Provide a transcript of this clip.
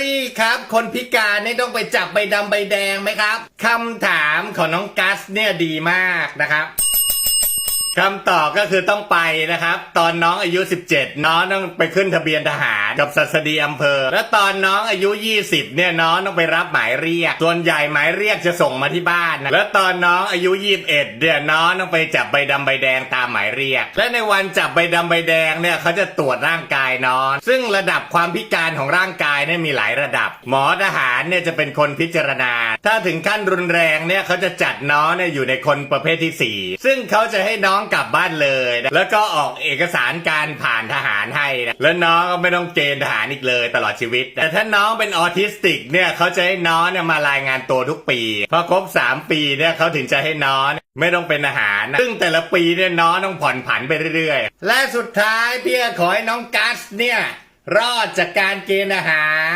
รี่ครับ คนพิการนี่ต้องไปจับใบดำใบแดงไหมครับคำถามของน้องกัสเนี่ยดีมากนะครับ คำตอบก็คือต้องไปนะครับ ตอนน้องอายุ 17 น้องต้องไปขึ้นทะเบียนทหารกับสัสดีอำเภอ แล้วตอนน้องอายุ 20 เนี่ยน้องต้องไปรับหมายเรียก ส่วนใหญ่หมายเรียกจะส่งมาที่บ้านนะแล้วตอนน้องอายุ 21เนี่ยน้องต้องไปจับใบดำใบแดงตามหมายเรียก และในวันจับใบดำใบแดงเนี่ยเขาจะตรวจร่างกายน้อง ซึ่งระดับความพิการของร่างกายเนี่ยมีหลายระดับ หมอทหารเนี่ยจะเป็นคนพิจารณา ถ้าถึงขั้นรุนแรงเนี่ยเขาจะจัดน้องเนี่ยอยู่ในคนประเภทที่สี่ซึ่งเขาจะให้น้องกลับบ้านเลยนะแล้วก็ออกเอกสารการผ่านทหารให้นะแล้วน้องก็ไม่ต้องเกณฑ์ทหารอีกเลยตลอดชีวิตแต่ถ้าน้องเป็นออทิสติกเนี่ยเขาจะให้น้องเนี่ยมารายงานตัวทุกปีพอครบ 3 ปีเนี่ยเขาถึงจะให้น้องไม่ต้องเป็นอาหาร ซึ่งแต่ละปีเนี่ยน้องต้องผ่อนผันไปเรื่อยๆ และสุดท้ายพี่ขอให้น้องกัสเนี่ยรอดจากการเกณฑ์อาหาร